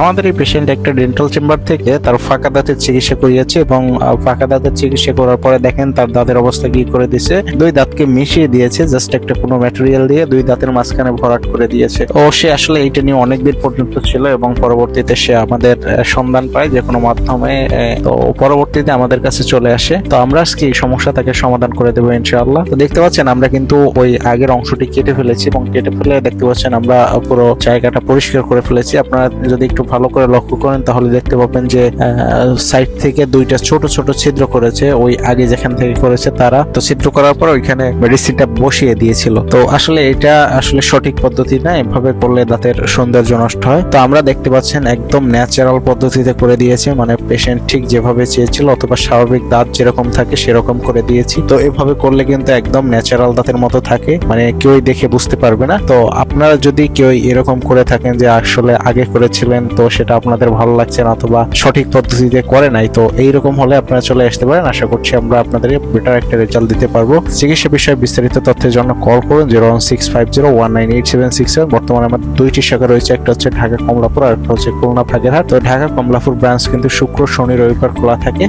আমাদের এই পেশেন্ট একটা ডেন্টাল চেম্বার থেকে তার ফাঁকা দাঁতের চিকিৎসা করিয়েছে এবং ফাঁকা দাঁতের চিকিৎসা করার পরে দেখেন তার দাঁতের অবস্থা কি করে দিয়েছে দুই দাঁতকে মিশিয়ে দিয়েছে জাস্ট একটা কোনো ম্যাটেরিয়াল দিয়ে দুই দাঁতের মাঝখানে ভরাট করে দিয়েছে। ও, সে আসলে এইটা নিয়ে অনেকদিন পর্যন্ত ছিল এবং পরবর্তীতে সে আমাদের সন্ধান পায় যে কোনো মাধ্যমে তো পরবর্তীতে আমাদের কাছে চলে আসে। তো আমরা আজকে এই সমস্যা তাকে সমাধান করে দেবো ইনশাআল্লাহ। তো দেখতে পাচ্ছেন আমরা কিন্তু ওই আগের অংশটি কেটে ফেলেছি এবং কেটে ফেলে দেখতে পাচ্ছেন আমরা পুরো জায়গাটা পরিষ্কার করে ফেলেছি। আপনারা যদি একটু ভালো করে লক্ষ্য করেন, তাহলে দেখতে পাবেন যে সাইড থেকে দুইটা ছোট ছোট ছিদ্র করেছে। ওই আগে যেখান থেকে করেছে তারা। তো ছিদ্র করার পর ওইখানে মেডিসিনটা বসিয়ে দিয়েছিল। তো আসলে এটা আসলে সঠিক পদ্ধতি না, এভাবে করলে দাঁতের সৌন্দর্য নষ্ট হয়। তো আমরা দেখতে পাচ্ছেন একদম ন্যাচারাল পদ্ধতিতে করে দিয়েছে। মানে পেশেন্ট ঠিক যেভাবে চেয়েছিল অথবা স্বাভাবিক দাঁত যেরকম থাকে সেরকম করে দিয়েছি। তো এভাবে করলে কিন্তু একদম ন্যাচারাল দাঁতের মতো থাকে। মানে কেউই দেখে বুঝতে পারবে না। তো আপনারা যদি কেউ এরকম করে থাকেন যে আসলে আগে করেছিলেন তো সেটা আপনাদের ভালো লাগছে না অথবা সঠিক পদ্ধতিতে করে নাই, তো এইরকম হলে আপনারা চলে আসতে পারেন। আশা করছি আমরা আপনাদের বেটার একটা রেজাল্ট দিতে পারব। চিকিৎসা বিষয়ে বিস্তারিত তথ্যের জন্য কল করুন zero one six five zero one nine eight seven six seven বর্তমানে আমার দুইটি শাখা রয়েছে, একটা হচ্ছে ঢাকা কমলাপুর আর একটা হচ্ছে খুলনা ফাগেরহাট তো ঢাকা কমলাপুর ব্রাঞ্চ কিন্তু শুক্র, শনি, রবিবার খোলা থাকে।